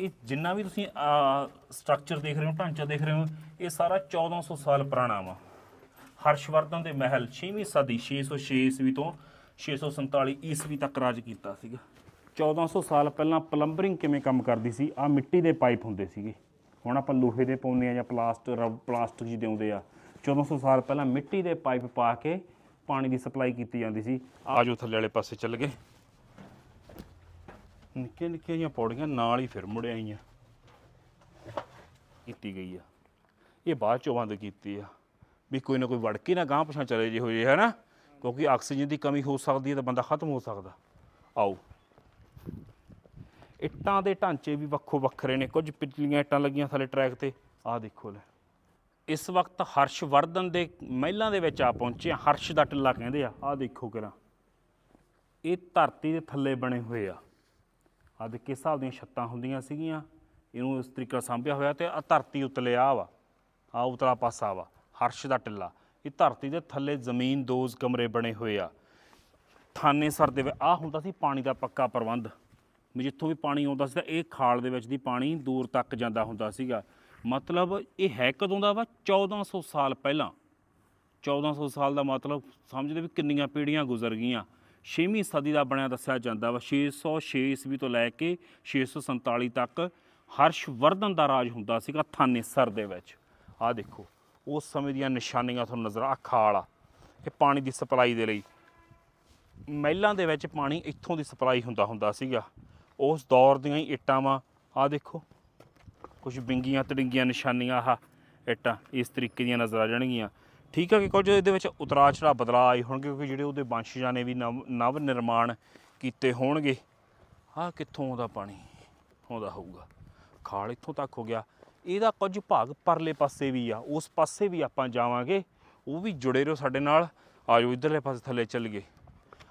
ਇਹ ਜਿੰਨਾ ਵੀ ਤੁਸੀਂ ਸਟਰਕਚਰ ਦੇਖ ਰਹੇ ਹੋ, ਢਾਂਚਾ ਦੇਖ ਰਹੇ ਹੋ, ਇਹ ਸਾਰਾ 1400 ਸਾਲ ਪੁਰਾਣਾ ਵਾ। ਹਰਸ਼ਵਰਧਨ ਦੇ ਮਹਿਲ 6ਵੀਂ ਸਦੀ 606 ਈਸਵੀ ਤੋਂ 647 ਈਸਵੀ ਤੱਕ ਰਾਜ ਕੀਤਾ ਸੀਗਾ। 1400 ਸਾਲ ਪਹਿਲਾਂ ਪਲੰਬਰਿੰਗ ਕਿਵੇਂ ਕੰਮ ਕਰਦੀ ਸੀ? ਆ ਮਿੱਟੀ ਦੇ ਪਾਈਪ ਹੁੰਦੇ ਸੀਗੇ। ਹੁਣ ਆਪਾਂ ਲੋਹੇ ਦੇ ਪਾਉਂਦੇ ਆ ਜਾਂ ਪਲਾਸਟਿਕ ਪਲਾਸਟਿਕ ਜੀ ਦੇਉਂਦੇ ਆ। 1400 ਸਾਲ ਪਹਿਲਾਂ ਮਿੱਟੀ ਦੇ ਪਾਈਪ ਪਾ ਕੇ ਪਾਣੀ ਦੀ ਸਪਲਾਈ ਕੀਤੀ ਜਾਂਦੀ ਸੀ। ਆਜੋ ਥੱਲੇ ਵਾਲੇ ਪਾਸੇ ਚੱਲ ਗਏ। ਨਿੱਕੇ ਨਿੱਕੇ ਜਿਹੀਆਂ ਪੌੜੀਆਂ ਨਾਲ ਹੀ ਫਿਰ ਮੁੜ ਆਈਆਂ। ਕੀਤੀ ਗਈ ਆ। ਇਹ ਬਾਅਦ ਚੋਂ ਬੰਦ ਕੀਤੀ ਆ। ਵੀ ਕੋਈ ਨਾ ਕੋਈ ਵੜ ਕੇ ਨਾ ਗਾਂ ਪਛਾਂ ਚਲੇ ਜੇ ਹੋਏ ਜੇ ਹੈ ਨਾ ਕਿਉਂਕਿ ਆਕਸੀਜਨ ਦੀ ਕਮੀ ਹੋ ਸਕਦੀ ਹੈ ਤਾਂ ਬੰਦਾ ਖਤਮ ਹੋ ਸਕਦਾ। ਆਓ। ਇੱਟਾਂ ਦੇ ਢਾਂਚੇ ਵੀ ਵੱਖੋ ਵੱਖਰੇ ਨੇ। ਕੁਝ ਪਿਛਲੀਆਂ ਇੱਟਾਂ ਲੱਗੀਆਂ ਥੱਲੇ ਟਰੈਕ ਤੇ। ਆਹ ਦੇਖੋ ਲੈ। ਇਸ ਵਕਤ ਹਰਸ਼ਵਰਧਨ ਦੇ ਮਹਿਲਾਂ ਦੇ ਵਿੱਚ ਆ ਪਹੁੰਚੇ ਹਰਸ਼ ਦਾ ਟਿੱਲਾ ਕਹਿੰਦੇ ਆ। ਆਹ ਦੇਖੋ ਕਿਰਾ। ਇਹ ਧਰਤੀ ਦੇ ਥੱਲੇ ਬਣੇ ਹੋਏ ਆ। ਆਹ ਦੇ ਕਿਸ ਹਿਸਾਬ ਦੀਆਂ ਛੱਤਾਂ ਹੁੰਦੀਆਂ ਸੀਗੀਆਂ। ਇਹਨੂੰ ਇਸ ਤਰੀਕੇ ਨਾਲ ਸਾਂਭਿਆ ਹੋਇਆ ਤੇ ਆ ਧਰਤੀ ਉਤਲੇ ਆ ਵਾ ਆ ਉਤਲਾ ਪਾਸਾ ਵਾ, ਹਰਸ਼ ਦਾ ਟਿੱਲਾ। ਇਹ ਧਰਤੀ ਦੇ ਥੱਲੇ ਜ਼ਮੀਨ ਦੋਜ਼ ਕਮਰੇ ਬਣੇ ਹੋਏ ਆ। ਥਾਨੇ ਸਰ ਦੇ ਵਿੱਚ ਆ ਹੁੰਦਾ ਸੀ ਪਾਣੀ ਦਾ ਪੱਕਾ ਪ੍ਰਬੰਧ। ਵੀ ਜਿੱਥੋਂ ਵੀ ਪਾਣੀ ਆਉਂਦਾ ਸੀ ਤਾਂ ਇਹ ਖਾਲ ਦੇ ਵਿੱਚ ਦੀ ਪਾਣੀ ਦੂਰ ਤੱਕ ਜਾਂਦਾ ਹੁੰਦਾ ਸੀਗਾ। ਮਤਲਬ ਇਹ ਹੈ ਕਦੋਂ ਦਾ ਵਾ? 1400 ਸਾਲ ਪਹਿਲਾਂ। 1400 ਸਾਲ ਦਾ ਮਤਲਬ ਸਮਝਦੇ ਵੀ ਕਿੰਨੀਆਂ ਪੀੜ੍ਹੀਆਂ ਗੁਜ਼ਰ ਗਈਆਂ। 6ਵੀਂ ਸਦੀ ਦਾ ਬਣਿਆ ਦੱਸਿਆ ਜਾਂਦਾ ਵਾ। 606 ਈਸਵੀ ਤੋਂ ਲੈ ਕੇ 647 ਤੱਕ ਹਰਸ਼ਵਰਧਨ ਦਾ ਰਾਜ ਹੁੰਦਾ ਸੀਗਾ ਥਾਨੇਸਰ ਦੇ ਵਿੱਚ। ਆਹ ਦੇਖੋ, ਉਸ ਸਮੇਂ ਦੀਆਂ ਨਿਸ਼ਾਨੀਆਂ ਤੁਹਾਨੂੰ ਨਜ਼ਰ ਆ ਖਾਲ ਆ ਇਹ ਪਾਣੀ ਦੀ ਸਪਲਾਈ ਦੇ ਲਈ। ਮਹਿਲਾਂ ਦੇ ਵਿੱਚ ਪਾਣੀ ਇੱਥੋਂ ਦੀ ਸਪਲਾਈ ਹੁੰਦਾ ਹੁੰਦਾ ਸੀਗਾ। ਉਸ ਦੌਰ ਦੀਆਂ ਹੀ ਇੱਟਾਂ ਵਾ। ਆਹ ਦੇਖੋ, ਕੁਝ ਬਿੰਗੀਆਂ ਤੜਿੰਗੀਆਂ ਨਿਸ਼ਾਨੀਆਂ, ਆਹ ਇੱਟਾਂ ਇਸ ਤਰੀਕੇ ਦੀਆਂ ਨਜ਼ਰ ਆ ਜਾਣਗੀਆਂ। ਠੀਕ ਹੈ ਕਿ ਕੁਝ ਇਹਦੇ ਵਿੱਚ ਉਤਰਾਅ ਚੜਾਅ ਬਦਲਾਅ ਆਏ ਹੋਣਗੇ, ਕਿਉਂਕਿ ਜਿਹੜੇ ਉਹਦੇ ਵੰਸ਼ਜਾਂ ਨੇ ਵੀ ਨਵ ਨਵ ਨਿਰਮਾਣ ਕੀਤੇ ਹੋਣਗੇ, ਆਹ ਕਿੱਥੋਂ ਆਉਂਦਾ ਪਾਣੀ ਆਉਂਦਾ ਹੋਊਗਾ। ਖਾਲ ਇੱਥੋਂ ਤੱਕ ਹੋ ਗਿਆ। ਇਹਦਾ ਕੁਝ ਭਾਗ ਪਰਲੇ ਪਾਸੇ ਵੀ ਆ, ਉਸ ਪਾਸੇ ਵੀ ਆਪਾਂ ਜਾਵਾਂਗੇ, ਉਹ ਵੀ ਜੁੜੇ ਰਹੋ ਸਾਡੇ ਨਾਲ। ਆਜੋ ਇਧਰਲੇ ਪਾਸੇ ਥੱਲੇ ਚੱਲ ਗਏ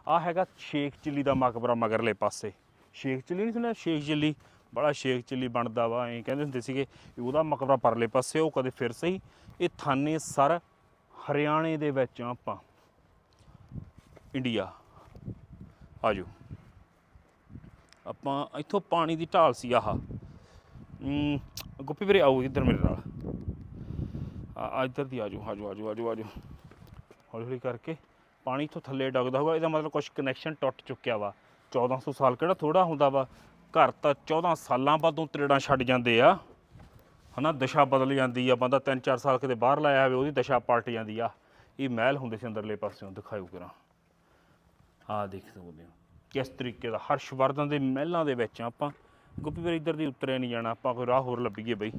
ਆ ਹੈਗਾ ਸ਼ੇਖ ਚਿੱਲੀ ਦਾ ਮਕਬਰਾ ਮਗਰਲੇ ਪਾਸੇ। ਸ਼ੇਖ ਚਿੱਲੀ ਨਹੀਂ ਸੁਣਿਆ? ਸ਼ੇਖ ਚਿੱਲੀ, ਬੜਾ ਸ਼ੇਖ ਚਿੱਲੀ ਬਣਦਾ ਵਾ, ਐਂ ਕਹਿੰਦੇ ਹੁੰਦੇ ਸੀਗੇ ਉਹਦਾ ਮਕਬਰਾ ਪਰਲੇ ਪਾਸੇ, ਉਹ ਕਦੇ ਫਿਰ ਸਹੀ। ਇਹ ਥਾਨੇ ਸਰ ਹਰਿਆਣੇ ਦੇ ਵਿੱਚ ਆਪਾਂ ਇੰਡੀਆ। ਆਜੋ। ਆਪਾਂ ਇੱਥੋਂ ਪਾਣੀ ਦੀ ਢਾਲ ਸੀ ਆਹ। ਹਮ, ਗੁੱਪੀ ਵੀਰੇ ਆਓ ਇੱਧਰ ਮੇਰੇ ਨਾਲ। ਆ ਆ ਇੱਧਰ ਦੀ ਆਜੋ ਆਜੋ ਆਜੋ ਆਜੋ ਆਜੋ। ਹੌਲੀ ਹੌਲੀ ਕਰਕੇ ਪਾਣੀ ਇੱਥੋਂ ਥੱਲੇ ਡਗਦਾ ਹੋਊਗਾ ਇਹਦਾ ਮਤਲਬ ਕੁਝ ਕਨੈਕਸ਼ਨ ਟੁੱਟ ਚੁੱਕਿਆ ਵਾ। 1400 ਸਾਲ ਕਿਹੜਾ ਥੋੜਾ ਹੁੰਦਾ ਵਾ। ਘਰ ਤਾਂ 14 ਸਾਲਾਂ ਬਾਅਦੋਂ ਤਰੇੜਾਂ ਛੱਡ ਜਾਂਦੇ ਆ। ਹਨਾ, ਦਸ਼ਾ ਬਦਲ ਜਾਂਦੀ ਆ, ਬੰਦਾ 3-4 ਸਾਲ ਕਿਤੇ ਬਾਹਰ ਲਾਇਆ ਹੋਵੇ, ਉਹਦੀ ਦਸ਼ਾ ਪਲਟ ਜਾਂਦੀ ਆ। ਇਹ ਮਹਿਲ ਹੁੰਦੇ ਸੀ ਅੰਦਰਲੇ ਪਾਸਿਓਂ, ਦਿਖਾਇਓ ਕਿਰਾ ਆ ਦੇਖ ਸਕਦੇ ਹੋ ਕਿਸ ਤਰੀਕੇ ਦਾ ਹਰਸ਼ਵਰਧਨ ਦੇ ਮਹਿਲਾਂ ਦੇ ਵਿੱਚ ਆ ਆਪਾਂ, ਗੁੱਪੀ ਵੀਰ ਇੱਧਰ ਦੀ ਉਤਰਿਆ ਨਹੀਂ ਜਾਣਾ, ਆਪਾਂ ਕੋਈ ਰਾਹ ਹੋਰ ਲੱਭੀਏ ਬਈ।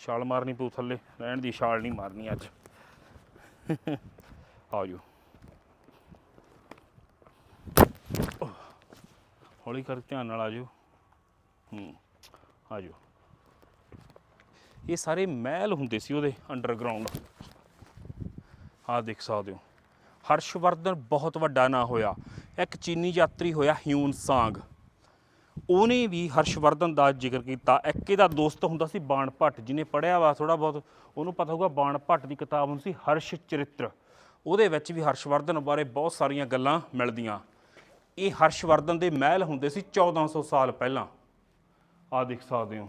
ਛਾਲ ਮਾਰਨੀ ਪਊ ਥੱਲੇ, ਰਹਿਣ ਦੀ ਛਾਲ ਨਹੀਂ ਮਾਰਨੀ ਅੱਜ। ਆਜੋ ਹੌਲੀ ਕਰ ਧਿਆਨ ਨਾਲ ਆਜੋ ਹੂੰ। ਆਜੋ। ਇਹ ਸਾਰੇ ਮਹਿਲ ਹੁੰਦੇ ਸੀ ਉਹਦੇ ਅੰਡਰਗਰਾਉਂਡ ਆ ਦੇਖ ਸਕਦੇ ਹੋ। ਹਰਸ਼ਵਰਧਨ ਬਹੁਤ ਵੱਡਾ ਨਾਂ ਹੋਇਆ। ਇੱਕ ਚੀਨੀ ਯਾਤਰੀ ਹੋਇਆ ਹਿਊਨ ਸਾਂਗ। ਉਹਨੇ ਵੀ ਹਰਸ਼ਵਰਧਨ ਦਾ ਜ਼ਿਕਰ ਕੀਤਾ। ਇੱਕ ਇਹਦਾ ਦੋਸਤ ਹੁੰਦਾ ਸੀ ਬਾਣ ਭੱਟ, ਜਿਹਨੇ ਪੜਿਆ ਵਾ ਥੋੜਾ ਬਹੁਤ। ਉਹਨੂੰ ਪਤਾ ਹੋਊਗਾ ਬਾਣ ਭੱਟ ਦੀ ਕਿਤਾਬ ਹੁੰਦੀ ਸੀ ਹਰਸ਼ ਚਰਿੱਤਰ। ਉਹਦੇ ਵਿੱਚ ਵੀ ਹਰਸ਼ਵਰਧਨ ਬਾਰੇ ਬਹੁਤ ਸਾਰੀਆਂ ਗੱਲਾਂ ਮਿਲਦੀਆਂ। ਇਹ ਹਰਸ਼ਵਰਧਨ ਦੇ ਮਹਿਲ ਹੁੰਦੇ ਸੀ 1400 ਸਾਲ ਪਹਿਲਾਂ। ਆ ਦੇਖ ਸਕਦੇ ਹੋ।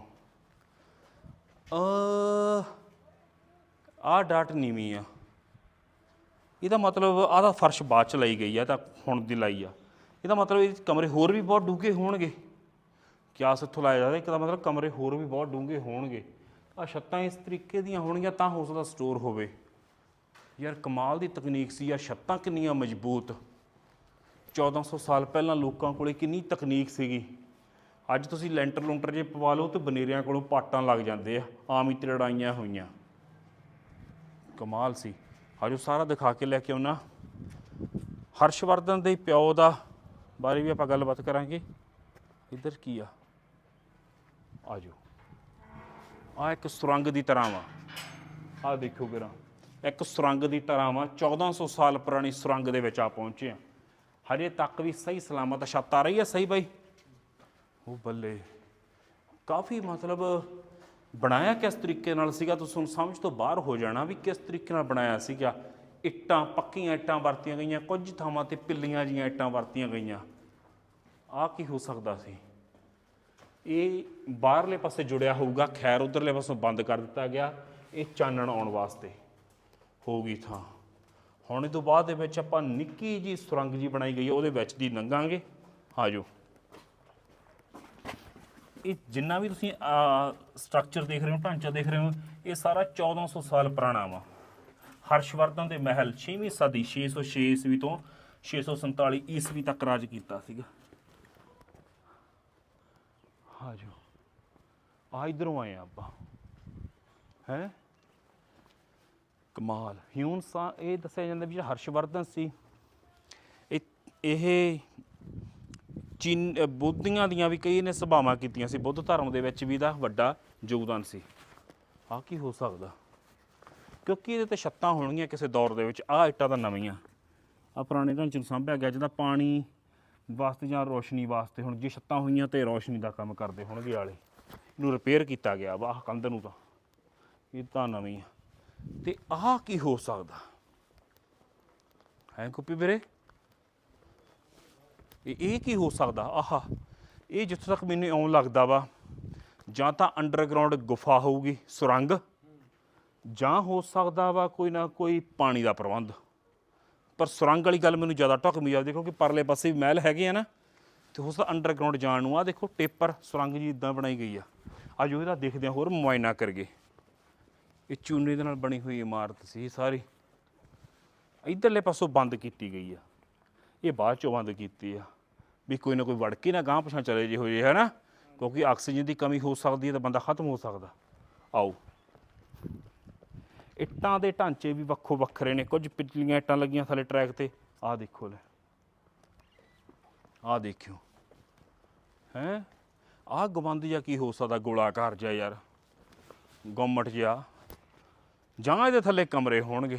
ਅ ਆ ਡਾਟ ਨੀਵੀਂ ਆ। ਇਹਦਾ ਮਤਲਬ ਆਹ ਦਾ ਫਰਸ਼ ਬਾਅਦ ਚ ਲਈ ਗਈ ਆ ਤਾਂ ਹੁਣ ਦੀ ਲਾਈ ਆ। ਇਹਦਾ ਮਤਲਬ ਇਹ ਕਮਰੇ ਹੋਰ ਵੀ ਬਹੁਤ ਡੂੰਘੇ ਹੋਣਗੇ। ਕਿਆਸ ਇੱਥੋਂ ਲਾਇਆ ਜਾਂਦਾ ਇੱਕ ਦਾ ਮਤਲਬ ਕਮਰੇ ਹੋਰ ਵੀ ਬਹੁਤ ਡੂੰਘੇ ਹੋਣਗੇ। ਆ ਛੱਤਾਂ ਇਸ ਤਰੀਕੇ ਦੀਆਂ ਹੋਣਗੀਆਂ ਤਾਂ ਹੋ ਸਕਦਾ ਸਟੋਰ ਹੋਵੇ। ਯਾਰ ਕਮਾਲ ਦੀ ਤਕਨੀਕ ਸੀ ਯਾਰ ਛੱਤਾਂ ਕਿੰਨੀਆਂ ਮਜ਼ਬੂਤ। 1400 ਸਾਲ ਪਹਿਲਾਂ ਲੋਕਾਂ ਕੋਲੇ ਕਿੰਨੀ ਤਕਨੀਕ ਸੀਗੀ। ਅੱਜ ਤੁਸੀਂ ਲੈਂਟਰ ਲੁੰਟਰ ਜੇ ਪਵਾ ਲਓ ਤੇ ਬਨੇਰਿਆਂ ਕੋਲੋਂ ਪਾਟਾਂ ਲੱਗ ਜਾਂਦੇ ਆ। ਆਮ ਹੀ ਤਰੜਾਈਆਂ ਹੋਈਆਂ। ਕਮਾਲ ਸੀ। ਆਜੋ ਸਾਰਾ ਦਿਖਾ ਕੇ ਲੈ ਕੇ ਆਉਣਾ। ਹਰਸ਼ਵਰਧਨ ਦੇ ਪਿਓ ਦਾ ਬਾਰੇ ਵੀ ਆਪਾਂ ਗੱਲਬਾਤ ਕਰਾਂਗੇ। ਇੱਧਰ ਕੀ ਆ? ਆਜੋ ਆ ਇੱਕ ਸੁਰੰਗ ਦੀ ਤਰ੍ਹਾਂ ਵਾ। ਆ ਦੇਖੋ ਵੀਰਾਂ। ਇੱਕ ਸੁਰੰਗ ਦੀ ਤਰ੍ਹਾਂ ਵਾ। 1400 ਸਾਲ ਪੁਰਾਣੀ ਸੁਰੰਗ ਦੇ ਵਿੱਚ ਆ ਪਹੁੰਚੇ ਆ। ਹਜੇ ਤੱਕ ਵੀ ਸਹੀ ਸਲਾਮਤ ਛੱਤ ਆ ਰਹੀ ਆ ਸਹੀ ਬਾਈ? ਉਹ ਬੱਲੇ, ਕਾਫੀ ਮਤਲਬ ਬਣਾਇਆ ਕਿਸ ਤਰੀਕੇ ਨਾਲ ਸੀਗਾ? ਤੁਸੀਂ ਹੁਣ ਸਮਝ ਤੋਂ ਬਾਹਰ ਹੋ ਜਾਣਾ ਵੀ ਕਿਸ ਤਰੀਕੇ ਨਾਲ ਬਣਾਇਆ ਸੀਗਾ। ਇੱਟਾਂ, ਪੱਕੀਆਂ ਇੱਟਾਂ ਵਰਤੀਆਂ ਗਈਆਂ, ਕੁਝ ਥਾਵਾਂ ਤੇ ਪਿੱਲੀਆਂ ਜੀਆਂ ਇੱਟਾਂ ਵਰਤੀਆਂ ਗਈਆਂ। ਆਹ ਕੀ ਹੋ ਸਕਦਾ ਸੀ? ਇਹ ਬਾਹਰਲੇ ਪਾਸੇ ਜੁੜਿਆ ਹੋਊਗਾ, ਖੈਰ ਉਧਰਲੇ ਪਾਸੋਂ ਬੰਦ ਕਰ ਦਿੱਤਾ ਗਿਆ, ਇਹ ਚਾਨਣ ਆਉਣ ਵਾਸਤੇ ਹੋ ਗਈ ਥਾਂ। ਹੁਣ ਇਹ ਤੋਂ ਬਾਅਦ ਦੇ ਵਿੱਚ ਆਪਾਂ ਨਿੱਕੀ ਜੀ ਸੁਰੰਗ ਜੀ ਬਣਾਈ ਗਈ ਹੈ, ਉਹਦੇ ਵਿੱਚ ਦੀ ਲੰਘਾਂਗੇ ਆਜੋ ਇਹ ਜਿੰਨਾ ਵੀ ਤੁਸੀਂ ਸਟਰਕਚਰ ਦੇਖ ਰਹੇ ਹੋ, ਢਾਂਚਾ ਦੇਖ ਰਹੇ ਹੋ, ਇਹ ਸਾਰਾ 1400 ਸਾਲ ਪੁਰਾਣਾ ਵਾ। ਹਰਸ਼ਵਰਧਨ ਦੇ ਮਹਿਲ 6ਵੀਂ ਸਦੀ 606 ਈਸਵੀ ਤੋਂ 647 ਈਸਵੀ ਤੱਕ ਰਾਜ ਕੀਤਾ ਸੀਗਾ। ਆਜੋ ਆ ਇਧਰੋਂ ਆਏ ਆ ਆਪਾਂ। ਹੈ? ਕਮਾਲ। ਹਿਊਨ ਸਾ, ਇਹ ਦੱਸਿਆ ਜਾਂਦਾ ਵੀ ਜਿਹੜਾ ਹਰਸ਼ਵਰਧਨ ਸੀ ਇਹ ਚੀਨ ਬੁੱਧੀਆਂ ਦੀਆਂ ਵੀ ਕਈ ਨੇ ਸਭਾਵਾਂ ਕੀਤੀਆਂ ਸੀ। ਬੁੱਧ ਧਰਮ ਦੇ ਵਿੱਚ ਵੀ ਦਾ ਵੱਡਾ ਯੋਗਦਾਨ ਸੀ। ਆ ਕੀ ਹੋ ਸਕਦਾ? ਕਿਉਂਕਿ ਇਹਦੇ ਤੇ ਛੱਤਾਂ ਹੋਣਗੀਆਂ ਕਿਸੇ ਦੌਰ ਦੇ ਵਿੱਚ। ਆ ਇੱਟਾਂ ਤਾਂ ਨਵੀਆਂ। ਆ ਪੁਰਾਣੇ ਢਾਂਚੇ ਨੂੰ ਸਾਂਭਿਆ ਗਿਆ ਜਿਹਦਾ ਪਾਣੀ ਵਾਸਤੇ ਜਾਂ ਰੋਸ਼ਨੀ ਵਾਸਤੇ ਹੁਣ ਜੇ ਛੱਤਾਂ ਹੋਈਆਂ ਤੇ ਰੋਸ਼ਨੀ ਦਾ ਕੰਮ ਕਰਦੇ ਹੋਣਗੇ ਆਲੇ। ਇਹਨੂੰ ਰਿਪੇਅਰ ਕੀਤਾ ਗਿਆ ਵਾ, ਆਹ ਕੰਧ ਨੂੰ ਤਾਂ। ਇਹ ਤਾਂ ਨਵੀਂ ਆ ਤੇ ਆਹ ਕੀ ਹੋ ਸਕਦਾ? ਹੈ ਕੁੱਪੀ ਵੀਰੇ? ਇਹ ਇਹ ਕੀ ਹੋ ਸਕਦਾ? ਆਹਾ, ਇਹ ਜਿੱਥੋਂ ਤੱਕ ਮੈਨੂੰ ਇਉਂ ਲੱਗਦਾ ਵਾ, ਜਾਂ ਤਾਂ ਅੰਡਰਗਰਾਉਂਡ ਗੁਫਾ ਹੋਊਗੀ, ਸੁਰੰਗ, ਜਾਂ ਹੋ ਸਕਦਾ ਵਾ ਕੋਈ ਨਾ ਕੋਈ ਪਾਣੀ ਦਾ ਪ੍ਰਬੰਧ। ਪਰ ਸੁਰੰਗ ਵਾਲੀ ਗੱਲ ਮੈਨੂੰ ਜ਼ਿਆਦਾ ਢੁਕਵੀਂ ਜਾਂਦੀ ਕਿਉਂਕਿ ਪਰਲੇ ਪਾਸੇ ਵੀ ਮਹਿਲ ਹੈਗੇ ਆ ਨਾ, ਤੇ ਹੋ ਸਕਦਾ ਅੰਡਰਗਰਾਉਂਡ ਜਾਣ ਨੂੰ ਆ ਦੇਖੋ ਟੇਪਰ, ਸੁਰੰਗ ਜੀ ਇਦਾਂ ਬਣਾਈ ਗਈ ਆ। ਅੱਜ ਉਹਦਾ ਦੇਖਦੇ ਆ ਹੋਰ ਮੁਆਇਨਾ ਕਰਗੇ ਇਹ ਚੂਨੇ ਦੇ ਨਾਲ ਬਣੀ ਹੋਈ ਇਮਾਰਤ ਸੀ ਸਾਰੀ। ਇਧਰਲੇ ਪਾਸੋਂ ਬੰਦ ਕੀਤੀ ਗਈ ਆ। ਇਹ ਬਾਅਦ ਚੋਂ ਬੰਦ ਕੀਤੀ ਆ। ਵੀ ਕੋਈ ਨਾ ਕੋਈ ਵੜ ਕੇ ਨਾ ਗਾਂਹ ਪਛਾਂ ਚਲੇ ਜੇ ਹੋਏ ਜੇ ਹੈ ਨਾ ਕਿਉਂਕਿ ਆਕਸੀਜਨ ਦੀ ਕਮੀ ਹੋ ਸਕਦੀ ਹੈ ਤਾਂ ਬੰਦਾ ਖਤਮ ਹੋ ਸਕਦਾ। ਆਓ। ਇੱਟਾਂ ਦੇ ਢਾਂਚੇ ਵੀ ਵੱਖੋ ਵੱਖਰੇ ਨੇ। ਕੁਝ ਪਿਛਲੀਆਂ ਇੱਟਾਂ ਲੱਗੀਆਂ ਥੱਲੇ ਟਰੈਕ ਤੇ। ਆਹ ਦੇਖੋ ਲੈ। ਆਹ ਦੇਖਿਓ। ਹੈ? ਆਹ ਗਵੰਦ ਜਾਂ ਕੀ ਹੋ ਸਕਦਾ? ਗੋਲਾਕਾਰ ਜਿਹਾ ਯਾਰ। ਗੁੰਮਟ ਜਿਹਾ। ਜਾਂ ਇਹਦੇ ਥੱਲੇ ਕਮਰੇ ਹੋਣਗੇ।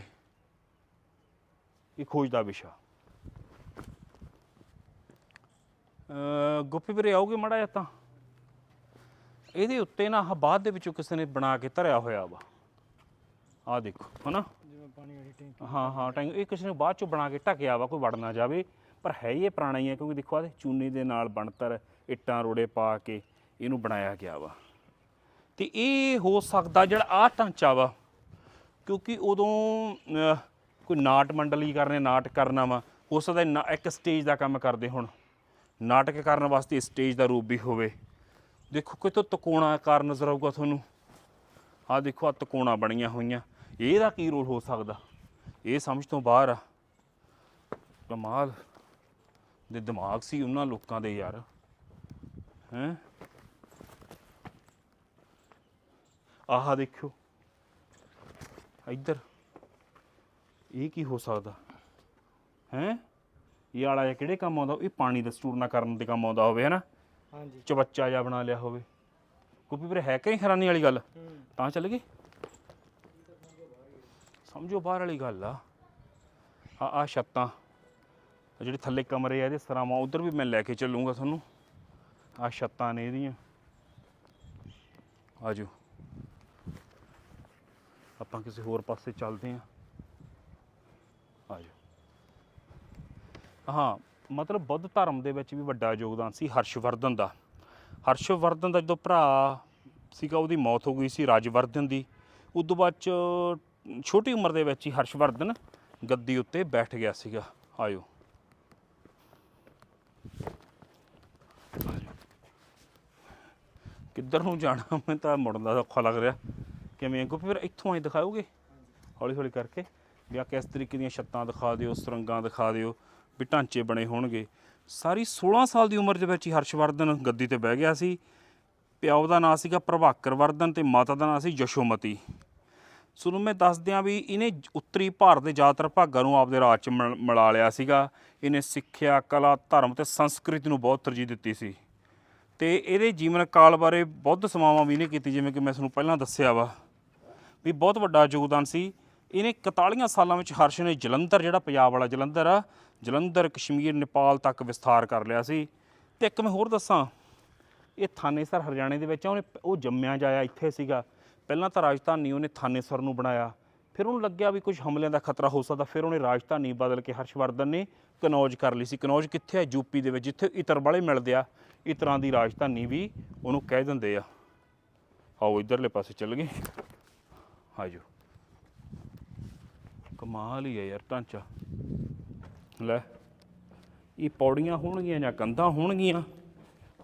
ਇਹ ਖੋਜ ਦਾ ਵਿਸ਼ਾ। ਗੋਪੀ ਵੀਰੇ ਆਓਗੇ ਮੜਾ ਜਾਂ ਤਾਂ। ਇਹਦੇ ਉੱਤੇ ਨਾ ਆਹ ਬਾਅਦ ਦੇ ਵਿੱਚੋਂ ਕਿਸੇ ਨੇ ਬਣਾ ਕੇ ਧਰਿਆ ਹੋਇਆ ਵਾ। ਆਹ ਦੇਖੋ ਹਨਾ? ਜਿਵੇਂ ਪਾਣੀ ਵਾਲੀ ਟੈਂਕ। ਹਾਂ ਹਾਂ ਟੈਂਕ। ਇਹ ਕਿਸੇ ਨੇ ਬਾਅਦ ਚੋਂ ਬਣਾ ਕੇ ਢੱਕਿਆ ਵਾ ਕੋਈ ਵੜ ਨਾ ਜਾਵੇ। ਪਰ ਹੈ ਹੀ ਇਹ ਪੁਰਾਣਾ ਹੀ ਹੈ ਕਿਉਂਕਿ ਦੇਖੋ ਆਹ ਚੂਨੇ ਦੇ ਨਾਲ ਬਣਤਰ ਇੱਟਾਂ ਰੋੜੇ ਪਾ ਕੇ ਇਹਨੂੰ ਬਣਾਇਆ ਗਿਆ ਵਾ। ਤੇ ਇਹ ਹੋ ਸਕਦਾ ਜਿਹੜਾ ਆਹ ਢਾਂਚਾ ਵਾ ਕਿਉਂਕਿ ਉਦੋਂ ਅਹ, ਕੋਈ ਨਾਟ ਮੰਡਲੀ ਕਰਨੇ ਨਾਟਕ ਕਰਨਾ ਵਾ ਹੋ ਸਕਦਾ ਨਾ- ਇੱਕ ਸਟੇਜ ਦਾ ਕੰਮ ਕਰਦੇ ਹੁਣ। ਨਾਟਕ ਕਰਨ ਵਾਸਤੇ ਸਟੇਜ ਦਾ ਰੂਪ ਵੀ ਹੋਵੇ। ਦੇਖੋ ਕਿਤੋਂ ਤਕੋਣਾ ਆਕਾਰ ਨਜ਼ਰ ਆਊਗਾ ਤੁਹਾਨੂੰ। ਆਹ ਦੇਖੋ ਆ ਤਕੋਣਾ ਬਣੀਆਂ ਹੋਈਆਂ। ਇਹਦਾ ਕੀ ਰੋਲ ਹੋ ਸਕਦਾ? ਇਹ ਸਮਝ ਤੋਂ ਬਾਹਰ ਆ। ਕਮਾਲ। ਦੇ ਦਿਮਾਗ ਸੀ ਉਹਨਾਂ ਲੋਕਾਂ ਦੇ ਯਾਰ। ਹੈ? ਆਹ ਦੇਖਿਓ। ਇੱਧਰ। ਇਹ ਕੀ ਹੋ ਸਕਦਾ? ਹੈ? ਇਹ ਵਾਲਾ ਜਿਹਾ ਕਿਹੜੇ ਕੰਮ ਆਉਂਦਾ? ਇਹ ਪਾਣੀ ਦਾ ਸਟੋਰ ਨਾ ਕਰਨ ਦੇ ਕੰਮ ਆਉਂਦਾ ਹੋਵੇ ਹੈ ਨਾ ਹਾਂਜੀ। ਚਵੱਚਾ ਜਿਹਾ ਬਣਾ ਲਿਆ ਹੋਵੇ। ਕੋਈ ਵੀਰੇ ਹੈ ਕਈ ਹੈਰਾਨੀ ਵਾਲੀ ਗੱਲ? ਤਾਂ ਚੱਲ ਗਏ ਸਮਝੋ ਬਾਹਰ ਵਾਲੀ ਗੱਲ ਆ। ਆ ਆ ਛੱਤਾਂ। ਜਿਹੜੇ ਥੱਲੇ ਕਮਰੇ ਆ ਇਹਦੇ ਸਰਾਵਾਂ ਉਧਰ ਵੀ ਮੈਂ ਲੈ ਕੇ ਚੱਲੂੰਗਾ ਤੁਹਾਨੂੰ। ਆ ਛੱਤਾਂ ਨੇ ਇਹਦੀਆਂ। ਆਜੋ। ਆਪਾਂ ਕਿਸੇ ਹੋਰ ਪਾਸੇ ਚੱਲਦੇ ਆਂ। ਹਾਂ, ਮਤਲਬ ਬੁੱਧ ਧਰਮ ਦੇ ਵਿੱਚ ਵੀ ਵੱਡਾ ਯੋਗਦਾਨ ਸੀ ਹਰਸ਼ਵਰਧਨ ਦਾ। ਹਰਸ਼ਵਰਧਨ ਦਾ ਜਦੋਂ ਭਰਾ ਸੀਗਾ, ਉਹਦੀ ਮੌਤ ਹੋ ਗਈ ਸੀ ਰਾਜਵਰਧਨ ਦੀ। ਉਦੋਂ ਬਾਅਦ ਚ ਛੋਟੀ ਉਮਰ ਦੇ ਵਿੱਚ ਹੀ ਹਰਸ਼ਵਰਧਨ ਗੱਦੀ ਉੱਤੇ ਬੈਠ ਗਿਆ ਸੀਗਾ। ਆਇਓ। ਕਿੱਧਰ ਨੂੰ ਜਾਣਾ? ਮੈਂ ਤਾਂ ਮੁੜਨ ਦਾ ਔਖਾ ਲੱਗ ਰਿਹਾ। ਕਿਵੇਂ ਕੋ ਫਿਰ ਇੱਥੋਂ ਆਈ ਦਿਖਾਓਗੇ? ਹੌਲੀ ਹੌਲੀ ਕਰਕੇ। ਵੀ ਆ ਕਿਸ ਤਰੀਕੇ ਦੀਆਂ ਛੱਤਾਂ ਦਿਖਾ ਦਿਓ, ਸੁਰੰਗਾਂ ਦਿਖਾ ਦਿਓ। ਵੀ ਢਾਂਚੇ ਬਣੇ ਹੋਣਗੇ। ਸਾਰੀ 16 ਸਾਲ ਦੀ ਉਮਰ ਦੇ ਵਿੱਚ ਹੀ ਹਰਸ਼ਵਰਧਨ ਗੱਦੀ ਤੇ ਬਹਿ ਗਿਆ ਸੀ। ਪਿਓ ਦਾ ਨਾਂ ਸੀਗਾ ਪ੍ਰਭਾਕਰ ਵਰਧਨ ਤੇ ਮਾਤਾ ਦਾ ਨਾਂ ਸੀ ਯਸ਼ੋਮਤੀ। ਤੁਹਾਨੂੰ ਮੈਂ ਦੱਸ ਦਿਆਂ ਵੀ ਇਹਨੇ ਉੱਤਰੀ ਭਾਰਤ ਦੇ ਜ਼ਿਆਦਾਤਰ ਭਾਗਾਂ ਨੂੰ ਆਪਦੇ ਰਾਜ 'ਚ ਮਿਲ- ਮਿਲਾ ਲਿਆ ਸੀਗਾ। ਇਹਨੇ ਸਿੱਖਿਆ, ਕਲਾ, ਧਰਮ ਤੇ ਸੰਸਕ੍ਰਿਤੀ ਨੂੰ ਬਹੁਤ ਤਰਜੀਹ ਦਿੱਤੀ ਸੀ। ਤੇ ਇਹਦੇ ਜੀਵਨ ਕਾਲ ਬਾਰੇ ਬਹੁਤ ਸਮਾਵਾਂ ਵੀ ਇਹਨੇ ਕੀਤੀ, ਜਿਵੇਂ ਕਿ ਮੈਂ ਤੁਹਾਨੂੰ ਪਹਿਲਾਂ ਦੱਸਿਆ ਵਾ। ਵੀ ਬਹੁਤ ਵੱਡਾ ਯੋਗਦਾਨ ਸੀ। ਇਹਨੇ 41 ਸਾਲਾਂ ਵਿੱਚ ਹਰਸ਼ ਨੇ ਜਲੰਧਰ, ਜਿਹੜਾ ਪੰਜਾਬ ਵਾਲਾ ਜਲੰਧਰ ਆ, ਜਲੰਧਰ, ਕਸ਼ਮੀਰ, ਨੇਪਾਲ ਤੱਕ ਵਿਸਥਾਰ ਕਰ ਲਿਆ ਸੀ। ਤੇ ਇੱਕ ਮੈਂ ਹੋਰ ਦੱਸਾਂ, ਇਹ ਥਾਨੇਸਰ ਹਰਿਆਣੇ ਦੇ ਵਿੱਚ ਆ, ਉਹਨੇ ਉਹ ਜੰਮਿਆ ਜਾਇਆ ਇੱਥੇ ਸੀਗਾ। ਪਹਿਲਾਂ ਤਾਂ ਰਾਜਧਾਨੀ ਉਹਨੇ ਥਾਨੇਸਰ ਨੂੰ ਬਣਾਇਆ। ਫਿਰ ਉਹਨੂੰ ਲੱਗਿਆ ਵੀ ਕੁਝ ਹਮਲਿਆਂ ਦਾ ਖਤਰਾ ਹੋ ਸਕਦਾ, ਫਿਰ ਉਹਨੇ ਰਾਜਧਾਨੀ ਬਦਲ ਕੇ ਹਰਸ਼ਵਰਧਨ ਨੇ ਕਨੌਜ ਕਰ ਲਈ ਸੀ। ਕਨੌਜ ਕਿੱਥੇ ਹੈ ਯੂਪੀ ਦੇ ਵਿੱਚ, ਜਿੱਥੇ ਇਤਰ ਵਾਲੇ ਮਿਲਦੇ ਆ। ਇਤਰਾਂ ਦੀ ਰਾਜਧਾਨੀ ਵੀ ਉਹਨੂੰ ਕਹਿ ਦਿੰਦੇ ਆ। ਆਓ ਇਧਰਲੇ ਪਾਸੇ ਚੱਲ ਗਏ। ਆਜੋ। ਕਮਾਲ ਹੀ ਹੈ ਯਾਰ ਢਾਂਚਾ। ਲੈ, ਇਹ ਪੌੜੀਆਂ ਹੋਣਗੀਆਂ ਜਾਂ ਕੰਧਾਂ ਹੋਣਗੀਆਂ?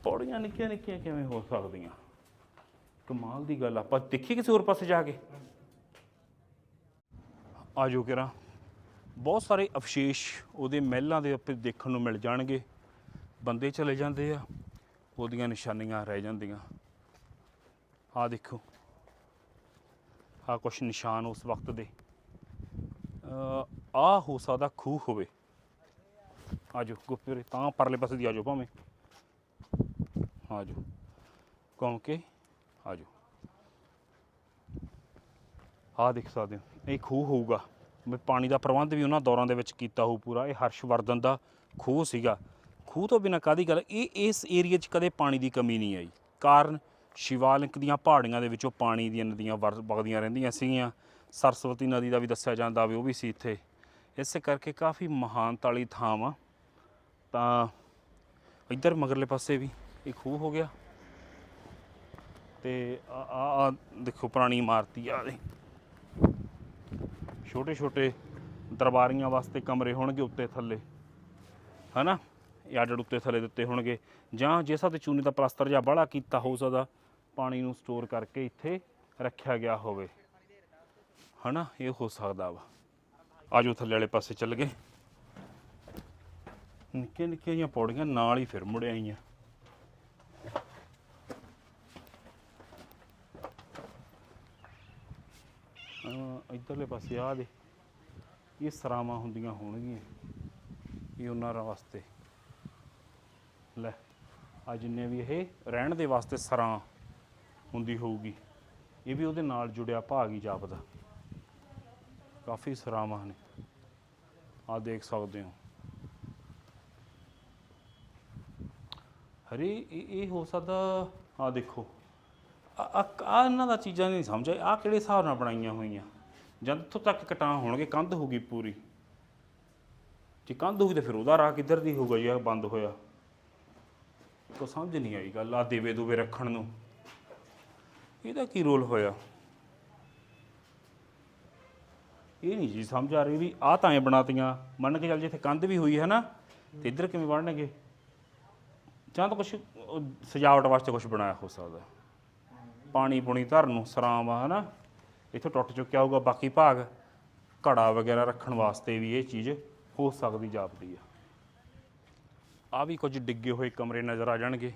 ਪੌੜੀਆਂ ਨਿੱਕੀਆਂ ਨਿੱਕੀਆਂ ਕਿਵੇਂ ਹੋ ਸਕਦੀਆਂ? ਕਮਾਲ ਦੀ ਗੱਲ ਆਪਾਂ ਦੇਖੀ ਕਿਸੇ ਹੋਰ ਪਾਸੇ ਜਾ ਕੇ। ਆਜੋ ਕਿਰਾ। ਬਹੁਤ ਸਾਰੇ ਅਵਸ਼ੇਸ਼ ਉਹਦੇ ਮਹਿਲਾਂ ਦੇ ਉੱਤੇ ਦੇਖਣ ਨੂੰ ਮਿਲ ਜਾਣਗੇ। ਬੰਦੇ ਚਲੇ ਜਾਂਦੇ ਆ, ਉਹਦੀਆਂ ਨਿਸ਼ਾਨੀਆਂ ਰਹਿ ਜਾਂਦੀਆਂ। ਆ ਦੇਖੋ। ਆ ਕੁਛ ਨਿਸ਼ਾਨ ਉਸ ਵਕਤ ਦੇ। ਆ ਹੋ ਸਕਦਾ ਖੂਹ ਹੋਵੇ। ਆਜੋ ਗੁੱਪਰੇ ਤਾਂ ਪਰਲੇ ਪਾਸੇ ਦੀ ਆਜੋ ਭਾਵੇਂ। ਆਜੋ। ਕੌਣ ਕੇ? ਆਜੋ। ਆ ਦੇਖ ਸਕਦੇ ਹੋ, ਇਹ ਖੂਹ ਹੋਊਗਾ। ਵੀ ਪਾਣੀ ਦਾ ਪ੍ਰਬੰਧ ਵੀ ਉਹਨਾਂ ਦੌਰਾਂ ਦੇ ਵਿੱਚ ਕੀਤਾ ਹੋਊ ਪੂਰਾ। ਇਹ ਹਰਸ਼ਵਰਧਨ ਦਾ ਖੂਹ ਸੀਗਾ। ਖੂਹ ਤੋਂ ਬਿਨਾਂ ਕਾਦੀ ਗੱਲ? ਇਹ ਇਸ ਏਰੀਆ 'ਚ ਕਦੇ ਪਾਣੀ ਦੀ ਕਮੀ ਨਹੀਂ ਆਈ। ਕਾਰਨ ਸ਼ਿਵਾਲਿਕ ਦੀਆਂ ਪਹਾੜੀਆਂ ਦੇ ਵਿੱਚੋਂ ਪਾਣੀ ਦੀਆਂ ਨਦੀਆਂ ਵਰ- ਵਗਦੀਆਂ ਰਹਿੰਦੀਆਂ ਸੀਗੀਆਂ। ਸਰਸਵਤੀ ਨਦੀ ਦਾ ਵੀ ਦੱਸਿਆ ਜਾਂਦਾ ਵੀ ਉਹ ਵੀ ਸੀ ਇੱਥੇ। ਇਸੇ ਕਰਕੇ ਕਾਫੀ ਮਹਾਨਤਾ ਵਾਲੀ ਥਾਂ ਆ ਤਾਂ ਇੱਧਰ ਮਗਰਲੇ ਪਾਸੇ ਵੀ ਇੱਕ ਖੂਹ ਹੋ ਗਿਆ। ਤੇ ਆ ਆ ਦੇਖੋ ਪੁਰਾਣੀ ਇਮਾਰਤੀ ਆ ਦੇ ਛੋਟੇ ਛੋਟੇ ਦਰਬਾਰੀਆਂ ਵਾਸਤੇ ਕਮਰੇ ਹੋਣਗੇ ਉੱਤੇ ਥੱਲੇ। ਹਨਾ? ਇਹ ਅੱਡ ਉੱਤੇ ਥੱਲੇ ਦਿੱਤੇ ਹੋਣਗੇ। ਜਾਂ ਜੇ ਸਾਡੇ ਚੂਨੀ ਦਾ ਪਲਾਸਟਰ ਜਾਂ ਬਾਹਲਾ ਕੀਤਾ ਹੋ ਸਕਦਾ ਪਾਣੀ ਨੂੰ ਸਟੋਰ ਕਰਕੇ ਇੱਥੇ ਰੱਖਿਆ ਗਿਆ ਹੋਵੇ। ਹਨਾ, ਇਹ ਹੋ ਸਕਦਾ ਵਾ। ਆਜੋ ਥੱਲੇ ਵਾਲੇ ਪਾਸੇ ਚੱਲ ਗਏ। ਨਿੱਕੇ ਨਿੱਕੇ ਜਿਹੀਆਂ ਪੌੜੀਆਂ ਨਾਲ ਹੀ ਫਿਰ ਮੁੜ ਆਈਆਂ। ਅਹ ਪਾਸੇ ਆ ਦੇ। ਇਹ ਸਰਾਵਾਂ ਹੁੰਦੀਆਂ ਹੋਣਗੀਆਂ। ਇਹ ਉਹਨਾਂ ਵਾਸਤੇ। ਲੈ, ਆ ਜਿੰਨੇ ਵੀ ਇਹ ਰਹਿਣ ਦੇ ਵਾਸਤੇ ਸਰਾਂ ਹੁੰਦੀ ਹੋਊਗੀ, ਇਹ ਵੀ ਉਹਦੇ ਨਾਲ ਜੁੜਿਆ ਭਾਗ ਹੀ ਜਾਪਦਾ। ਕਾਫੀ ਸਰਾਵਾਂ ਨੇ। ਆ ਦੇਖ ਸਕਦੇ ਹੋ। ਹਰੇ, ਇਹ ਹੋ ਸਕਦਾ ਆ ਦੇਖੋ। ਆ ਇਹਨਾਂ ਦਾ ਚੀਜ਼ਾਂ ਨਹੀਂ ਸਮਝ ਆਈ। ਆ ਕਿਹੜੇ ਹਿਸਾਬ ਨਾਲ ਬਣਾਈਆਂ ਹੋਈਆਂ? ਜਦ ਇੱਥੋਂ ਤੱਕ ਕਟਾਂ ਹੋਣਗੇ, ਕੰਧ ਹੋਊਗੀ ਪੂਰੀ। ਜੇ ਕੰਧ ਹੋਊਗੀ ਤਾਂ ਫਿਰ ਉਹਦਾ ਰਾਹ ਕਿੱਧਰ ਦੀ ਹੋਊਗਾ ਯਾਰ ਬੰਦ ਹੋਇਆ। ਕੋ ਸਮਝ ਨਹੀਂ ਆਈ ਗੱਲ ਆ ਦੇਵੇ ਦੂਵੇ ਰੱਖਣ ਨੂੰ। ਇਹਦਾ ਕੀ ਰੋਲ ਹੋਇਆ? ਇਹ ਨਹੀਂ ਜੀ ਸਮਝ ਆ ਰਹੀ ਵੀ ਆਹ ਤਾਂ ਐ ਬਣਾਤੀਆਂ। ਮੰਨ ਕੇ ਚੱਲ ਜਿੱਥੇ ਕੰਧ ਵੀ ਹੋਈ ਹੈ ਨਾ, ਤੇ ਇੱਧਰ ਕਿਵੇਂ ਬਣਨਗੇ ਜਾਂ ਤਾਂ ਕੁਝ ਸਜਾਵਟ ਵਾਸਤੇ ਕੁਝ ਬਣਾਇਆ ਹੋ ਸਕਦਾ। ਪਾਣੀ ਪੁਣੀ ਧਰਨ ਨੂੰ ਸਰਾਵਾਂ ਹਨਾ? ਇੱਥੋਂ ਟੁੱਟ ਚੁੱਕਿਆ ਹੋਊਗਾ ਬਾਕੀ ਭਾਗ। ਘੜਾ ਵਗੈਰਾ ਰੱਖਣ ਵਾਸਤੇ ਵੀ ਇਹ ਚੀਜ਼ ਹੋ ਸਕਦੀ ਜਾਪਦੀ ਆ। ਆ ਵੀ ਕੁਝ ਡਿੱਗੇ ਹੋਏ ਕਮਰੇ ਨਜ਼ਰ ਆ ਜਾਣਗੇ,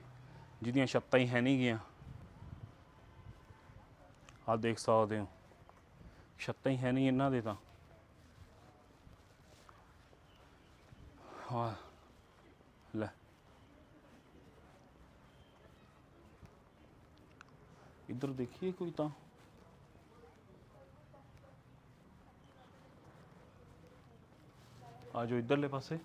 ਜਿਹਦੀਆਂ ਛੱਤਾਂ ਹੀ ਹੈ ਨਹੀਂ ਗੀਆਂ ਆ ਦੇਖ ਸਕਦੇ ਹੋ। ਛੱਤਾਂ ਹੀ ਹੈ ਨਹੀਂ ਇਹਨਾਂ ਦੇ ਤਾਂ। ਹਾਂ। ਲੈ। ਇੱਧਰ ਦੇਖੀਏ ਕੋਈ ਤਾਂ। ਆ ਜਾਓ ਇੱਧਰਲੇ ਪਾਸੇ।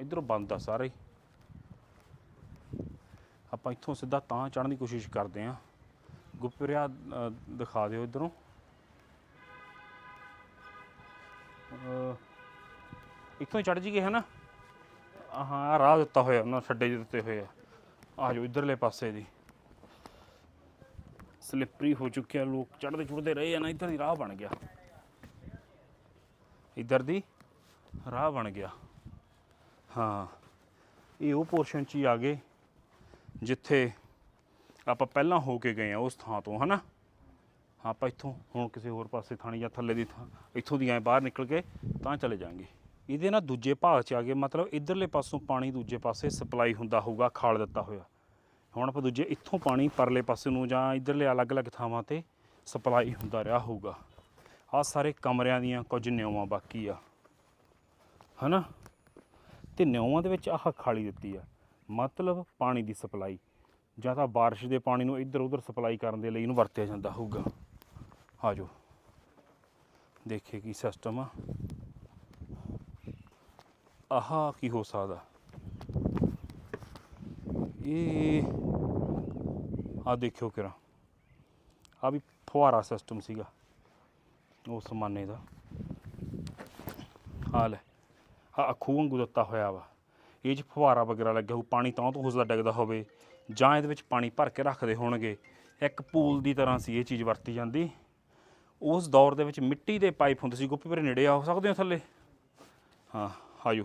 ਇੱਧਰੋਂ ਬੰਦ ਆ ਸਾਰੇ। ਆਪਾਂ ਇੱਥੋਂ ਸਿੱਧਾ ਤਾਂ ਚੜ੍ਹਨ ਦੀ ਕੋਸ਼ਿਸ਼ ਕਰਦੇ ਆਂ ਗੁਪਰਿਆ ਅ, ਦਿਖਾ ਦਿਓ ਇੱਧਰੋਂ। ਅ, ਇੱਥੋਂ ਚੜ੍ਹ ਜਾਈਏ ਹੈ ਨਾ ਹਾਂ ਰਾਹ ਦਿੱਤਾ ਹੋਇਆ ਉਹਨਾਂ ਛੱਡੇ ਜਿਹੇ ਦਿੱਤੇ ਹੋਏ ਆ। ਆ ਜਾਓ ਇੱਧਰਲੇ ਪਾਸੇ ਦੀ। ਸਲਿੱਪਰੀ ਹੋ ਚੁੱਕਿਆ ਲੋਕ ਚੜ੍ਹਦੇ ਚੁੜਦੇ ਰਹੇ ਆ ਨਾ ਇੱਧਰ ਦੀ ਰਾਹ ਬਣ ਗਿਆ। ਇੱਧਰ ਦੀ ਰਾਹ ਬਣ ਗਿਆ। ਹਾਂ ਇਹ ਉਹ ਪੋਰਸ਼ਨ ਚ ਹੀ ਆ ਗਏ। ਜਿੱਥੇ ਆਪਾਂ ਪਹਿਲਾਂ ਹੋ ਕੇ ਗਏ ਆ ਉਸ ਥਾਂ ਤੋਂ, ਹਨਾ? ਆਪਾਂ ਇੱਥੋਂ ਹੁਣ ਕਿਸੇ ਹੋਰ ਪਾਸੇ ਥਾਣੀ ਜਾਂ ਥੱਲੇ ਦੀ ਥਾਂ, ਇੱਥੋਂ ਦੀ ਐ ਬਾਹਰ ਨਿਕਲ ਕੇ ਤਾਂ ਚਲੇ ਜਾਾਂਗੇ। ਇਹਦੇ ਨਾਲ ਦੂਜੇ ਭਾਗ 'ਚ ਆ ਗਏ, ਮਤਲਬ ਇਧਰਲੇ ਪਾਸੋਂ ਪਾਣੀ ਦੂਜੇ ਪਾਸੇ ਸਪਲਾਈ ਹੁੰਦਾ ਹੋਊਗਾ, ਖਾਲ ਦਿੱਤਾ ਹੋਇਆ। ਹੁਣ ਆਪਾਂ ਦੂਜੇ ਇੱਥੋਂ ਪਾਣੀ ਪਰਲੇ ਪਾਸੇ ਨੂੰ ਜਾਂ ਇਧਰਲੇ ਅਲੱਗ-ਅਲੱਗ ਥਾਵਾਂ ਤੇ ਸਪਲਾਈ ਹੁੰਦਾ ਰਿਹਾ ਹੋਊਗਾ। ਆਹ ਸਾਰੇ ਕਮਰਿਆਂ ਦੀਆਂ ਕੁਝ ਨਿਉਵਾਂ ਬਾਕੀ ਆ। ਹਨਾ? ਤੇ ਨਿਉਵਾਂ ਦੇ ਵਿੱਚ ਆਹ ਖਾਲੀ ਦਿੱਤੀ ਆ। ਮਤਲਬ ਪਾਣੀ ਦੀ ਸਪਲਾਈ, ਜਾਂ ਤਾਂ ਬਾਰਿਸ਼ ਦੇ ਪਾਣੀ ਨੂੰ ਇੱਧਰ ਉੱਧਰ ਸਪਲਾਈ ਕਰਨ ਦੇ ਲਈ ਇਹਨੂੰ ਵਰਤਿਆ ਜਾਂਦਾ ਹੋਊਗਾ। ਆ ਜਾਓ ਦੇਖੇ ਕੀ ਸਿਸਟਮ ਆ। ਆਹਾ, ਕੀ ਹੋ ਸਕਦਾ? ਇਹ ਆ ਦੇਖਿਓ ਕਿਰਾ। ਆ ਵੀ ਫੁਹਾਰਾ ਸਿਸਟਮ ਸੀਗਾ, ਉਸ ਜ਼ਮਾਨੇ ਦਾ। ਹਾਲ ਲੈ ਆ ਅਖੂ ਵਾਂਗੂ ਦਿੱਤਾ ਹੋਇਆ ਵਾ। ਇਹ 'ਚ ਫੁਹਾਰਾ ਵਗੈਰਾ ਲੱਗਿਆ ਹੋਊ ਪਾਣੀ ਤਾਂ ਤੋਂ ਉਸਦਾ ਡਿੱਗਦਾ ਹੋਵੇ, ਜਾਂ ਇਹਦੇ ਵਿੱਚ ਪਾਣੀ ਭਰ ਕੇ ਰੱਖਦੇ ਹੋਣਗੇ। ਇੱਕ ਪੂਲ ਦੀ ਤਰ੍ਹਾਂ ਸੀ ਇਹ ਚੀਜ਼ ਵਰਤੀ ਜਾਂਦੀ। ਉਸ ਦੌਰ ਦੇ ਵਿੱਚ ਮਿੱਟੀ ਦੇ ਪਾਈਪ ਹੁੰਦੇ ਸੀ, ਗੋਪੀ ਵੀਰੇ ਨੇੜੇ ਆ ਸਕਦੇ ਹੋ ਥੱਲੇ? ਹਾਂ ਆਜੋ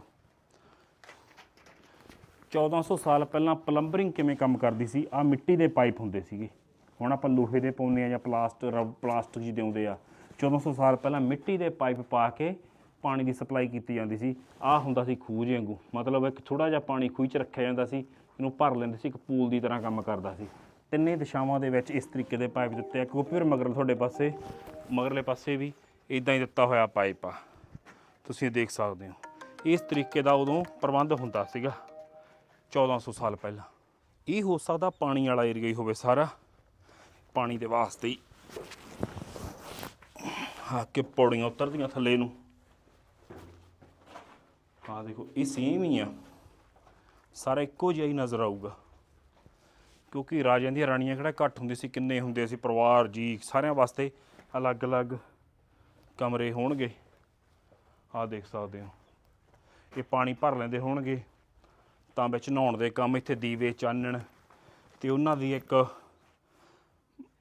1400 ਸਾਲ ਪਹਿਲਾਂ ਪਲੰਬਰਿੰਗ ਕਿਵੇਂ ਕੰਮ ਕਰਦੀ ਸੀ? ਆ ਮਿੱਟੀ ਦੇ ਪਾਈਪ ਹੁੰਦੇ ਸੀਗੇ। ਹੁਣ ਆਪਾਂ ਲੋਹੇ ਦੇ ਪਾਉਂਦੇ ਆ ਜਾਂ ਪਲਾਸਟ, ਰਬ ਪਲਾਸਟਿਕ ਜੀ ਦੇ ਆਉਂਦੇ ਆ 1400 ਸਾਲ ਪਹਿਲਾਂ ਮਿੱਟੀ ਦੇ ਪਾਈਪ ਪਾ ਕੇ ਪਾਣੀ ਦੀ ਸਪਲਾਈ ਕੀਤੀ ਜਾਂਦੀ ਸੀ। ਆਹ ਹੁੰਦਾ ਸੀ ਖੂਹ ਜਿਹੇ ਵਾਂਗੂ। ਮਤਲਬ ਇੱਕ ਥੋੜਾ ਜਿਹਾ ਪਾਣੀ ਖੂਹ 'ਚ ਰੱਖਿਆ ਜਾਂਦਾ ਸੀ, ਇਹਨੂੰ ਭਰ ਲੈਂਦੇ ਸੀ, ਇੱਕ ਪੂਲ ਦੀ ਤਰ੍ਹਾਂ ਕੰਮ ਕਰਦਾ ਸੀ। ਤਿੰਨੇ ਦਿਸ਼ਾਵਾਂ ਦੇ ਵਿੱਚ ਇਸ ਤਰੀਕੇ ਦੇ ਪਾਈਪ ਦਿੱਤੇ ਆ। ਕਿਉਂਕਿ ਫਿਰ ਮਗਰ ਤੁਹਾਡੇ ਪਾਸੇ, ਮਗਰਲੇ ਪਾਸੇ ਵੀ ਇਦਾਂ ਹੀ ਦਿੱਤਾ ਹੋਇਆ ਪਾਈਪ ਆ। ਤੁਸੀਂ ਦੇਖ ਸਕਦੇ ਹੋ। ਇਸ ਤਰੀਕੇ ਦਾ ਉਦੋਂ ਪ੍ਰਬੰਧ ਹੁੰਦਾ ਸੀਗਾ 1400 ਸਾਲ ਪਹਿਲਾਂ। ਇਹ ਹੋ ਸਕਦਾ ਪਾਣੀ ਵਾਲਾ ਏਰੀਆ ਹੀ ਹੋਵੇ ਸਾਰਾ, ਪਾਣੀ ਦੇ ਵਾਸਤੇ ਹੀ। ਹਾਂ ਕਿ ਪੌੜੀਆਂ ਉਤਰਦੀਆਂ ਥੱਲੇ ਨੂੰ। ਹਾਂ ਦੇਖੋ, ਇਹ ਸੇਮ ਹੀ ਆ। ਸਾਰਾ ਇੱਕੋ ਜਿਹਾ ਹੀ ਨਜ਼ਰ ਆਊਗਾ। ਕਿਉਂਕਿ ਰਾਜਿਆਂ ਦੀਆਂ ਰਾਣੀਆਂ ਕਿਹੜਾ ਘੱਟ ਹੁੰਦੇ ਸੀ, ਕਿੰਨੇ ਹੁੰਦੇ ਸੀ, ਪਰਿਵਾਰ, ਜੀ, ਸਾਰਿਆਂ ਵਾਸਤੇ ਅਲੱਗ-ਅਲੱਗ ਕਮਰੇ ਹੋਣਗੇ। ਆਹ ਦੇਖ ਸਕਦੇ ਹੋ। ਇਹ ਪਾਣੀ ਭਰ ਲੈਂਦੇ ਹੋਣਗੇ। ਤਾਂ ਵਿੱਚ ਨਹਾਉਣ ਦੇ ਕੰਮ, ਇੱਥੇ ਦੀਵੇ ਚਾਨਣ ਤੇ ਉਹਨਾਂ ਦੀ ਇੱਕ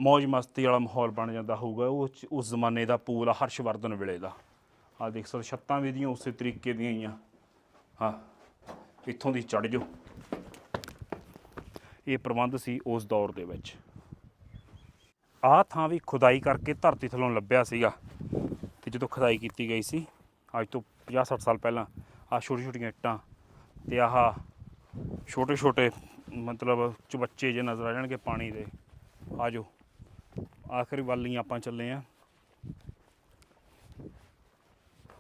ਮौज ਮਸਤੀ ਵਾਲਾ ਮਾਹੌਲ ਬਣ ਜਾਂਦਾ ਹੋਊਗਾ। ਉਹ ਉਸ ਜ਼ਮਾਨੇ ਦਾ ਪੂਲ ਆ, ਹਰਸ਼ਵਰਧਨ ਵੇਲੇ ਦਾ। ਆ ਦੇਖ ਸਕਦੇ ਛੱਤਾਂ ਵੀ ਦੀਆਂ ਉਸੇ ਤਰੀਕੇ ਦੀਆਂ ਹੀ ਆ। ਹਾਂ, ਇੱਥੋਂ ਦੀ ਚੜ ਜਾਓ। ਇਹ ਪ੍ਰਬੰਧ ਸੀ ਉਸ ਦੌਰ ਦੇ ਵਿੱਚ। ਆਹ ਥਾਂ ਵੀ ਖੁਦਾਈ ਕਰਕੇ ਧਰਤੀ ਥੱਲੋਂ ਲੱਭਿਆ ਸੀਗਾ। ਤੇ ਜਦੋਂ ਖੁਦਾਈ ਕੀਤੀ ਗਈ ਸੀ, ਅੱਜ ਤੋਂ 50-60 ਸਾਲ ਪਹਿਲਾਂ, ਆਹ ਛੋਟੀ ਛੋਟੀਆਂ ਇੱਟਾਂ ਤੇ ਆਹ ਛੋਟੇ ਛੋਟੇ ਮਤਲਬ ਚਬੱਚੇ ਜੇ ਨਜ਼ਰ ਆ ਜਾਣਗੇ ਪਾਣੀ ਦੇ ਆਜੋ ਆਖਰੀ ਵੱਲ ਹੀ ਆਪਾਂ ਚੱਲੇ ਆ।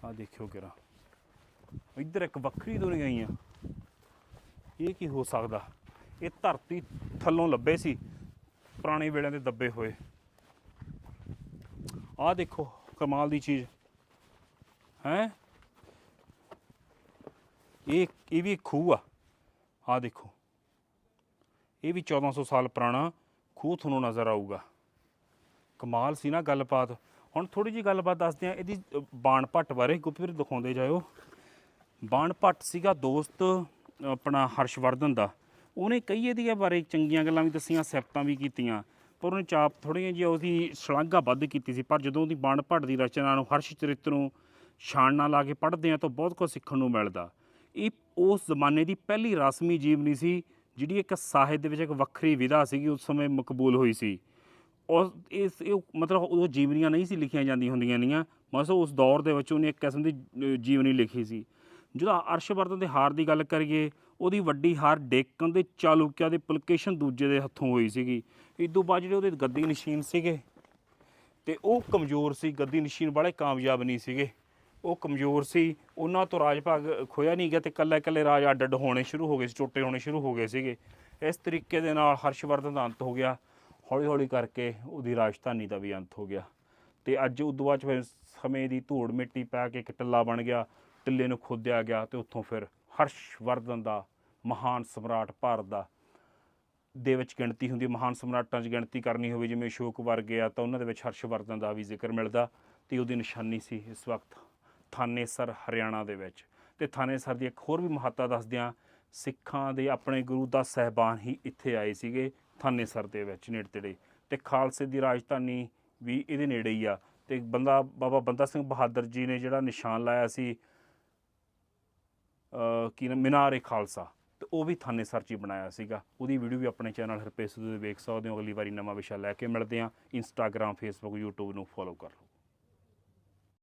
ਆ ਦੇਖਿਓ ਕਿਰਾ ਇੱਧਰ ਇੱਕ ਵੱਖਰੀ ਦੁਨੀਆ ਹੀ ਆ। ਇਹ ਕੀ ਹੋ ਸਕਦਾ? ਇਹ ਧਰਤੀ ਥੱਲੋਂ ਲੱਭੇ ਸੀ, ਪੁਰਾਣੇ ਵੇਲਿਆਂ ਦੇ ਦੱਬੇ ਹੋਏ। ਆਹ ਦੇਖੋ, ਕਮਾਲ ਦੀ ਚੀਜ਼। ਹੈ? ਇਹ ਇਹ ਵੀ ਇੱਕ ਖੂਹ ਆ। ਆਹ ਦੇਖੋ। ਇਹ ਵੀ 1400 ਸਾਲ ਪੁਰਾਣਾ ਖੂਹ ਤੁਹਾਨੂੰ ਨਜ਼ਰ ਆਊਗਾ। ਕਮਾਲ ਸੀ ਨਾ ਗੱਲਬਾਤ। ਹੁਣ ਥੋੜੀ ਜੀ ਗੱਲਬਾਤ ਦੱਸਦੇ ਆ ਇਹਦੀ ਬਾਣ ਭੱਟ ਬਾਰੇ ਗੁਪਤਵੀਰ ਦਿਖਾਉਂਦੇ ਜਾਇਓ। ਬਾਣ ਭੱਟ ਸੀਗਾ ਦੋਸਤ, ਆਪਣਾ ਹਰਸ਼ਵਰਧਨ ਦਾ। ਉਹਨੇ ਕਈ ਇਹਦੀਆਂ ਬਾਰੇ ਚੰਗੀਆਂ ਗੱਲਾਂ ਵੀ ਦੱਸੀਆਂ, ਸਿਫਤਾਂ ਵੀ ਕੀਤੀਆਂ, ਪਰ ਉਹਨੇ ਚਾਪ ਥੋੜ੍ਹੀਆਂ ਜਿਹੀਆਂ ਉਹਦੀ ਸ਼ਲਾਘਾ ਵੱਧ ਕੀਤੀ ਸੀ। ਪਰ ਜਦੋਂ ਉਹਦੀ ਬਾਣ ਭੱਟ ਦੀ ਰਚਨਾ ਨੂੰ ਹਰਸ਼ ਚਰਿੱਤਰ ਨੂੰ ਛਾਣ ਨਾਲ ਲਾ ਕੇ ਪੜ੍ਹਦੇ ਆ ਤਾਂ ਬਹੁਤ ਕੁਝ ਸਿੱਖਣ ਨੂੰ ਮਿਲਦਾ। ਇਹ ਉਸ ਜ਼ਮਾਨੇ ਦੀ ਪਹਿਲੀ ਰਸਮੀ ਜੀਵਨੀ ਸੀ, ਜਿਹੜੀ ਇੱਕ ਸਾਹਿਤ ਦੇ ਵਿੱਚ ਇੱਕ ਵੱਖਰੀ ਵਿਧਾ ਸੀਗੀ, ਉਸ ਸਮੇਂ ਮਕਬੂਲ ਹੋਈ ਸੀ। ਉਸ, ਇਸ ਮਤਲਬ ਉਹ ਜੀਵਨੀਆਂ ਨਹੀਂ ਸੀ ਲਿਖੀਆਂ ਜਾਂਦੀਆਂ ਹੁੰਦੀਆਂ ਨੀਆਂ ਮਸੋ ਉਸ ਦੌਰ ਦੇ ਵਿੱਚ ਉਹਨੇ ਇੱਕ ਕਿਸਮ ਦੀ ਜੀਵਨੀ ਲਿਖੀ ਸੀ। ਜਦੋਂ ਅਰਸ਼ਵਰਧਨ ਦੇ ਹਾਰ ਦੀ ਗੱਲ ਕਰੀਏ, ਉਹਦੀ ਵੱਡੀ ਹਾਰ ਡੇਕਨ ਦੇ ਚਾਲੁਕਿਆ ਦੇ ਪੁਲਕੇਸ਼ਨ ਦੂਜੇ ਦੇ ਹੱਥੋਂ ਹੋਈ ਸੀਗੀ। ਇਸ ਤੋਂ ਬਾਅਦ ਜਿਹੜੇ ਉਹਦੇ ਗੱਦੀ ਨਸ਼ੀਨ ਸੀਗੇ, ਤੇ ਉਹ ਕਮਜ਼ੋਰ ਸੀ, ਗੱਦੀ ਨਸ਼ੀਨ ਵਾਲੇ ਕਾਮਯਾਬ ਨਹੀਂ ਸੀਗੇ। ਉਹ ਕਮਜ਼ੋਰ ਸੀ, ਉਹਨਾਂ ਤੋਂ ਰਾਜ ਭਾਗ ਖੋਇਆ ਨਹੀਂ ਗਿਆ ਤੇ ਕੱਲੇ ਕੱਲੇ ਰਾਜ ਅੱਡ ਅੱਡ ਹੋਣੇ ਸ਼ੁਰੂ ਹੋ ਗਏ ਸੀ ਟੋਟੇ ਹੋਣੇ ਸ਼ੁਰੂ ਹੋ ਗਏ ਸੀਗੇ। ਇਸ ਤਰੀਕੇ ਦੇ ਨਾਲ ਹਰਸ਼ਵਰਧਨ ਦਾ ਅੰਤ ਹੋ ਗਿਆ। ਹੌਲੀ ਹੌਲੀ ਕਰਕੇ ਉਹਦੀ ਰਾਜਧਾਨੀ ਦਾ ਵੀ ਅੰਤ ਹੋ ਗਿਆ। ਤੇ ਅੱਜ ਉਦੋਂ ਬਾਅਦ 'ਚ ਫਿਰ ਸਮੇਂ ਦੀ ਧੂੜ ਮਿੱਟੀ ਪਾ ਕੇ ਇੱਕ ਟੱਲਾ ਬਣ ਗਿਆ। ਟਿੱਲੇ ਨੂੰ ਖੋਦਿਆ ਗਿਆ ਤੇ ਉੱਥੋਂ ਫਿਰ ਹਰਸ਼ਵਰਧਨ ਦਾ ਮਹਾਨ ਸਮਰਾਟ ਭਾਰਤ ਦਾ ਦੇ ਵਿੱਚ ਗਿਣਤੀ ਹੁੰਦੀ ਮਹਾਨ ਸਮਰਾਟਾਂ 'ਚ ਗਿਣਤੀ ਕਰਨੀ ਹੋਵੇ, ਜਿਵੇਂ ਅਸ਼ੋਕ ਵਰਗੇ ਆ, ਤਾਂ ਉਹਨਾਂ ਦੇ ਵਿੱਚ ਹਰਸ਼ਵਰਧਨ ਦਾ ਵੀ ਜ਼ਿਕਰ ਮਿਲਦਾ ਤੇ ਉਹਦੀ ਨਿਸ਼ਾਨੀ ਸੀ ਇਸ ਵਕਤ ਥਾਨੇਸਰ, ਹਰਿਆਣਾ ਦੇ ਵਿੱਚ। ਤੇ ਥਾਨੇਸਰ ਦੀ ਇੱਕ ਹੋਰ ਵੀ ਮਹੱਤਤਾ ਦੱਸਦਿਆਂ ਸਿੱਖਾਂ ਦੇ ਆਪਣੇ ਗੁਰੂ ਦਾ ਸਹਿਬਾਨ ਹੀ ਇੱਥੇ ਆਏ ਸੀਗੇ, ਥਾਨੇਸਰ ਦੇ ਵਿੱਚ ਨੇੜੇ ਤੇੜੇ ਤੇ ਖਾਲਸੇ ਦੀ ਰਾਜਧਾਨੀ ਵੀ ਇਹਦੇ ਨੇੜੇ ਹੀ ਆ। ਤੇ ਬੰਦਾ, ਬਾਬਾ ਬੰਦਾ ਸਿੰਘ ਬਹਾਦਰ ਜੀ ਨੇ ਜਿਹੜਾ ਨਿਸ਼ਾਨ ਲਾਇਆ ਸੀ ਕੀ ਨਾਮ ਮਿਨਾਰੇ ਖਾਲਸਾ। ਤੇ ਉਹ ਵੀ ਥਾਨੇਸਰ 'ਚ ਹੀ ਬਣਾਇਆ ਸੀਗਾ। ਉਹਦੀ ਵੀਡੀਓ ਵੀ ਆਪਣੇ ਚੈਨਲ ਹਰਪੇਸ ਦੇ ਵੇਖ ਸਕਦੇ ਹੋ। ਅਗਲੀ ਵਾਰੀ ਨਵਾਂ ਵਿਸ਼ਾ ਲੈ ਕੇ ਮਿਲਦੇ ਹਾਂ। ਇੰਸਟਾਗ੍ਰam ਫੇਸਬੁੱਕ YouTube ਨੂੰ ਫੋਲੋ ਕਰ ਲਓ।